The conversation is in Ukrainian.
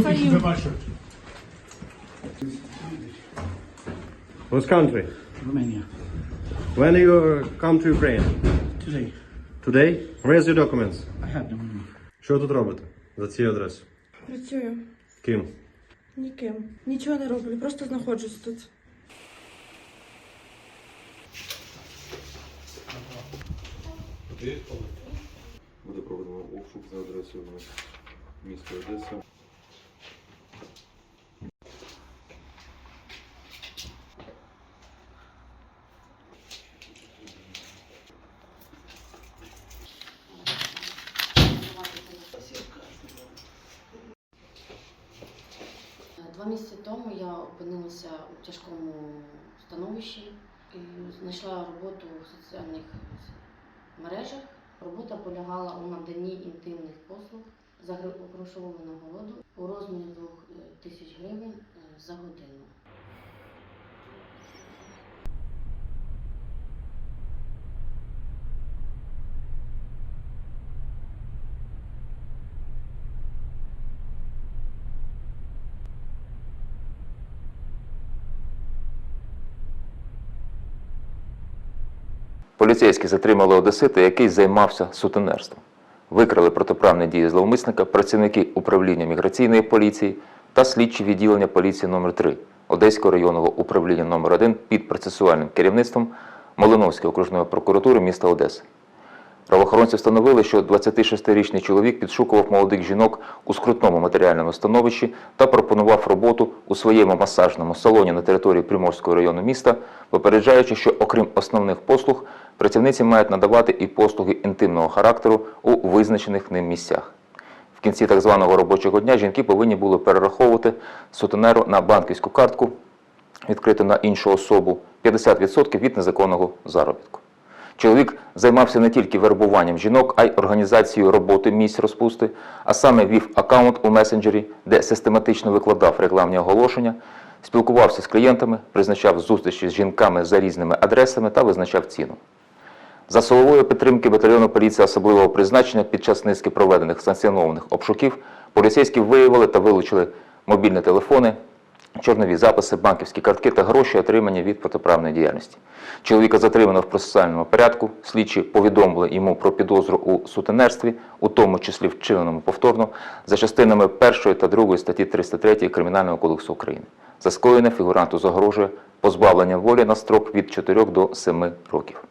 Стою. Whose country? Romania. When you come to Ukraine? Today. Today? Where's your documents? I have them with me. Що тут робите за цією адресою? Працюю. Ким? Ніким. Нічого не роблю, просто знаходжусь тут. Буде проведено обшук за адресою міста Одеса. Два місяці тому я опинилася у тяжкому становищі і знайшла роботу в соціальних мережах. Робота полягала у наданні інтимних послуг за грошову нагороду у розмірі 2 тисяч гривень е, за годину. Поліцейські затримали одесита, який займався сутенерством. Викрили протиправні дії зловмисника працівники управління міграційної поліції та слідчі відділення поліції номер 3 Одеського районного управління номер 1 під процесуальним керівництвом Малиновської окружної прокуратури міста Одеси. Правоохоронці встановили, що 26-річний чоловік підшукував молодих жінок у скрутному матеріальному становищі та пропонував роботу у своєму масажному салоні на території Приморського району міста, попереджаючи, що окрім основних послуг, працівниці мають надавати і послуги інтимного характеру у визначених ним місцях. В кінці так званого робочого дня жінки повинні були перераховувати сутенеру на банківську картку, відкриту на іншу особу, 50% від незаконного заробітку. Чоловік займався не тільки вербуванням жінок, а й організацією роботи місць розпусти, а саме вів аккаунт у месенджері, де систематично викладав рекламні оголошення, спілкувався з клієнтами, призначав зустрічі з жінками за різними адресами та визначав ціну. За силової підтримки батальйону поліції особливого призначення під час низки проведених санкціонованих обшуків поліцейські виявили та вилучили мобільні телефони, чорнові записи, банківські картки та гроші, отримані від протиправної діяльності. Чоловіка затримано в процесуальному порядку. Слідчі повідомили йому про підозру у сутенерстві, у тому числі вчиненому повторно, за частинами 1 та 2 статті 303 Кримінального кодексу України. За скоєне фігуранту загрожує позбавлення волі на строк від 4 до 7 років.